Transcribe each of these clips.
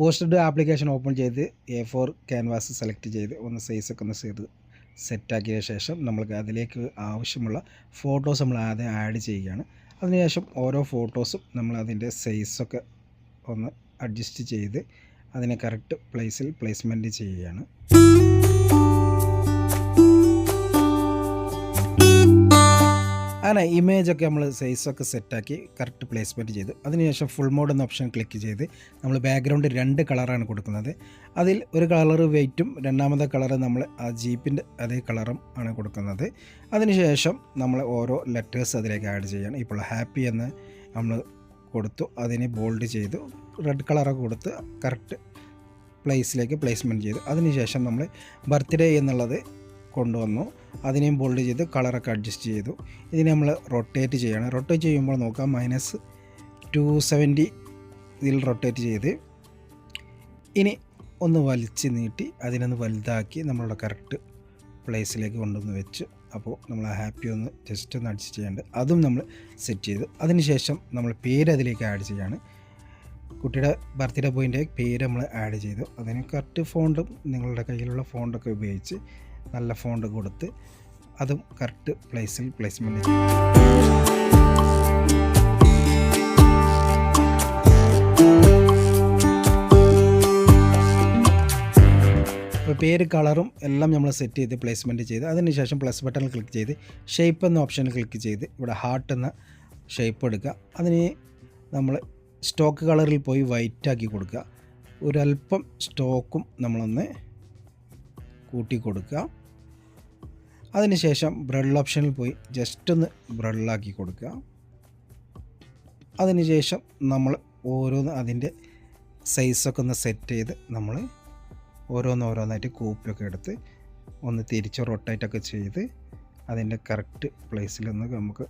Posted application open ചെയ്ത് A four canvas select ചെയ്ത് ഒന്ന് സൈസൊക്കെ ഒന്ന് ചെയ്ത് സെറ്റാക്കിയ ശേഷം നമ്മൾക്ക് അതിലേക്ക് ആവശ്യമുള്ള ഫോട്ടോസ് നമ്മൾ ആദ്യം ആഡ് ചെയ്യുകയാണ്. അതിനുശേഷം ഓരോ ഫോട്ടോസും നമ്മൾ അതിന്റെ സൈസൊക്കെ ഒന്ന് അഡ്ജസ്റ്റ് ചെയ്ത് അതിനെ കറക്റ്റ് പ്ലേസിൽ പ്ലേസ്മെന്റ് ചെയ്യുകയാണ്. അങ്ങനെ ഇമേജൊക്കെ നമ്മൾ സൈസൊക്കെ സെറ്റാക്കി കറക്റ്റ് പ്ലേസ്മെന്റ് ചെയ്തു. അതിനുശേഷം ഫുൾ മോഡ് എന്ന ഓപ്ഷൻ ക്ലിക്ക് ചെയ്ത് നമ്മൾ ബാക്ക്ഗ്രൗണ്ട് രണ്ട് കളറാണ് കൊടുക്കുന്നത്. അതിൽ ഒരു കളർ വെയ്റ്റും രണ്ടാമത്തെ കളർ നമ്മൾ ആ ജീപ്പിന്റെ അതേ കളറും ആണ് കൊടുക്കുന്നത്. അതിനുശേഷം നമ്മൾ ഓരോ ലെറ്റേഴ്സ് അതിലേക്ക് ആഡ് ചെയ്യണം. ഇപ്പോൾ ഹാപ്പി എന്ന് നമ്മൾ കൊടുത്തു. അതിനെ ബോൾഡ് ചെയ്തു. റെഡ് കളറൊക്കെ കൊടുത്ത് കറക്റ്റ് പ്ലേസിലേക്ക് പ്ലേസ്മെന്റ് ചെയ്തു. അതിനുശേഷം നമ്മൾ ബർത്ത്ഡേ എന്നുള്ളത് കൊണ്ടുവന്നു. അതിനെയും ബോൾഡ് ചെയ്ത് കളറൊക്കെ അഡ്ജസ്റ്റ് ചെയ്തു. ഇതിനെ നമ്മൾ റൊട്ടേറ്റ് ചെയ്യണം. റൊട്ടേറ്റ് ചെയ്യുമ്പോൾ നോക്കാം മൈനസ് ടു സെവന്റി ഇതിൽ റൊട്ടേറ്റ് ചെയ്ത്. ഇനി ഒന്ന് വലിച്ച് നീട്ടി അതിനൊന്ന് വലുതാക്കി നമ്മളുടെ കറക്റ്റ് പ്ലേസിലേക്ക് കൊണ്ടുവന്ന് വെച്ച്. അപ്പോൾ നമ്മൾ ഹാപ്പി ഒന്ന് ജസ്റ്റ് ഒന്ന് അഡ്ജസ്റ്റ് ചെയ്യാണ്ട് അതും നമ്മൾ സെറ്റ് ചെയ്തു. അതിനുശേഷം നമ്മൾ പേര് അതിലേക്ക് ആഡ് ചെയ്യാണ്. കുട്ടിയുടെ ബർത്ത്ഡേ ബോയിന്റെ പേര് നമ്മൾ ആഡ് ചെയ്തു. അതിന് കറക്റ്റ് ഫോണ്ടും നിങ്ങളുടെ കയ്യിലുള്ള ഫോണ്ടൊക്കെ ഉപയോഗിച്ച് നല്ല ഫോണ്ട് കൊടുത്ത് അതും കറക്റ്റ് പ്ലേസിൽ പ്ലേസ്മെന്റ് ചെയ്യും പേര് കളറും എല്ലാം നമ്മൾ സെറ്റ് ചെയ്ത് പ്ലേസ്മെന്റ് ചെയ്ത് അതിനുശേഷം പ്ലസ് ബട്ടൺ ക്ലിക്ക് ചെയ്ത് ഷേപ്പ് എന്ന ഓപ്ഷൻ ക്ലിക്ക് ചെയ്ത് ഇവിടെ ഹാർട്ട് എന്ന ഷേപ്പ് എടുക്കുക. അതിന് നമ്മൾ സ്റ്റോക്ക് കളറിൽ പോയി വൈറ്റ് ആക്കി കൊടുക്കുക. ഒരല്പം സ്റ്റോക്കും നമ്മളൊന്ന് കൂട്ടി കൊടുക്കുക അതിനുശേഷം ബ്രഡ് ഓപ്ഷനിൽ പോയി ജസ്റ്റ് ഒന്ന് ബ്രഡിലാക്കി കൊടുക്കുക. അതിനുശേഷം നമ്മൾ ഓരോന്ന് അതിന്റെ സൈസൊക്കെ ഒന്ന് സെറ്റ് ചെയ്ത് നമ്മൾ ഓരോന്ന് ഓരോന്നായിട്ട് കോപ്പിയൊക്കെ എടുത്ത് ഒന്ന് തിരിച്ച് റൊട്ടേറ്റൊക്കെ ചെയ്ത് അതിന്റെ കറക്റ്റ് പ്ലേസിലൊന്ന് നമുക്ക്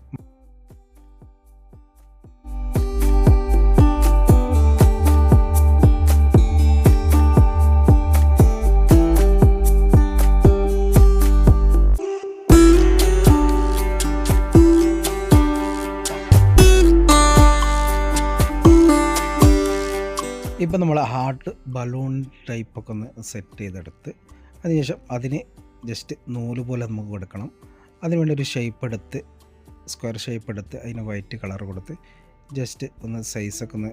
ഇപ്പം നമ്മൾ ഹാർട്ട് ബലൂൺ ടൈപ്പൊക്കെ ഒന്ന് സെറ്റ് ചെയ്തെടുത്ത് അതിനുശേഷം അതിന് ജസ്റ്റ് നൂൽ പോലെ നമുക്ക് കൊടുക്കണം. അതിനുവേണ്ടി ഒരു ഷേപ്പ് എടുത്ത് സ്ക്വയർ ഷേപ്പ് എടുത്ത് അതിന് വൈറ്റ് കളർ കൊടുത്ത് ജസ്റ്റ് ഒന്ന് സൈസൊക്കെ ഒന്ന്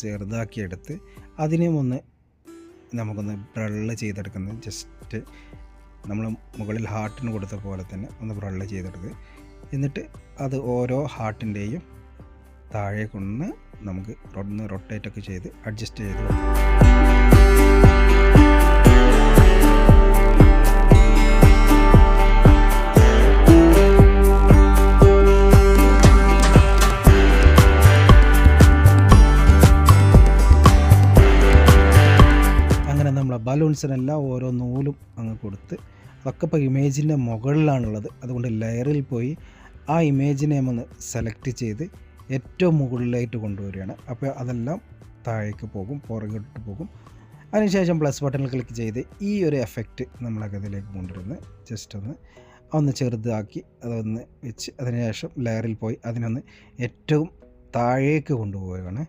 ചെറുതാക്കി എടുത്ത് അതിനെയും ഒന്ന് നമുക്കൊന്ന് ബ്രള്ള് ചെയ്തെടുക്കുന്നത് ജസ്റ്റ് നമ്മൾ മുകളിൽ ഹാർട്ടിന് കൊടുത്ത പോലെ തന്നെ ഒന്ന് ബ്രള്ള് ചെയ്തെടുത്ത്. എന്നിട്ട് അത് ഓരോ ഹാർട്ടിന്റെയും താഴെ കൊണ്ട് നമുക്ക് ഒന്ന് റൊട്ടേറ്റ് ഒക്കെ ചെയ്ത് അഡ്ജസ്റ്റ് ചെയ്ത് അങ്ങനെ നമ്മൾ ബലൂൺസിനെല്ലാം ഓരോ നൂലും അങ്ങ് കൊടുത്ത് അതൊക്കെ ഇപ്പോൾ ഇമേജിന്റെ മുകളിലാണുള്ളത്. അതുകൊണ്ട് ലെയറിൽ പോയി ആ ഇമേജിനെ ഒന്ന് സെലക്ട് ചെയ്ത് ഏറ്റവും മുകളിലായിട്ട് കൊണ്ടുവരികയാണ്. അപ്പോൾ അതെല്ലാം താഴേക്ക് പോകും പുറകോട്ട് പോകും. അതിനുശേഷം പ്ലസ് ബട്ടണിൽ ക്ലിക്ക് ചെയ്ത് ഈ ഒരു എഫക്റ്റ് നമ്മളൊക്കെ അതിലേക്ക് കൊണ്ടുവരുന്നത്. ജസ്റ്റ് ഒന്ന് ഒന്ന് ചെറുതാക്കി അതൊന്ന് വെച്ച് അതിനുശേഷം ലെയറിൽ പോയി അതിനൊന്ന് ഏറ്റവും താഴേക്ക് കൊണ്ടുപോവുകയാണ്.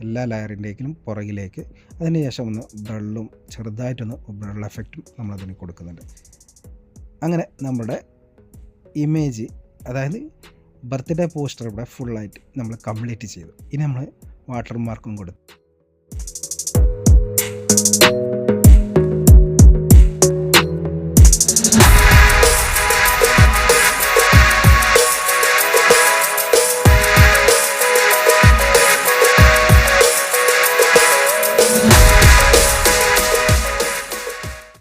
എല്ലാ ലെയറിന്റെക്കിലും പുറകിലേക്ക്. അതിനുശേഷം ഒന്ന് ബ്രള്ളും ചെറുതായിട്ടൊന്ന് ബ്രൾ എഫക്റ്റും നമ്മളതിന് കൊടുക്കുന്നുണ്ട്. അങ്ങനെ നമ്മുടെ ഇമേജ് അതായത് ബർത്ത്ഡേ പോസ്റ്റർ ഇവിടെ ഫുള്ളായിട്ട് നമ്മൾ കംപ്ലീറ്റ് ചെയ്തു. ഇനി നമ്മൾ വാട്ടർമാർക്കും കൊടുത്തു.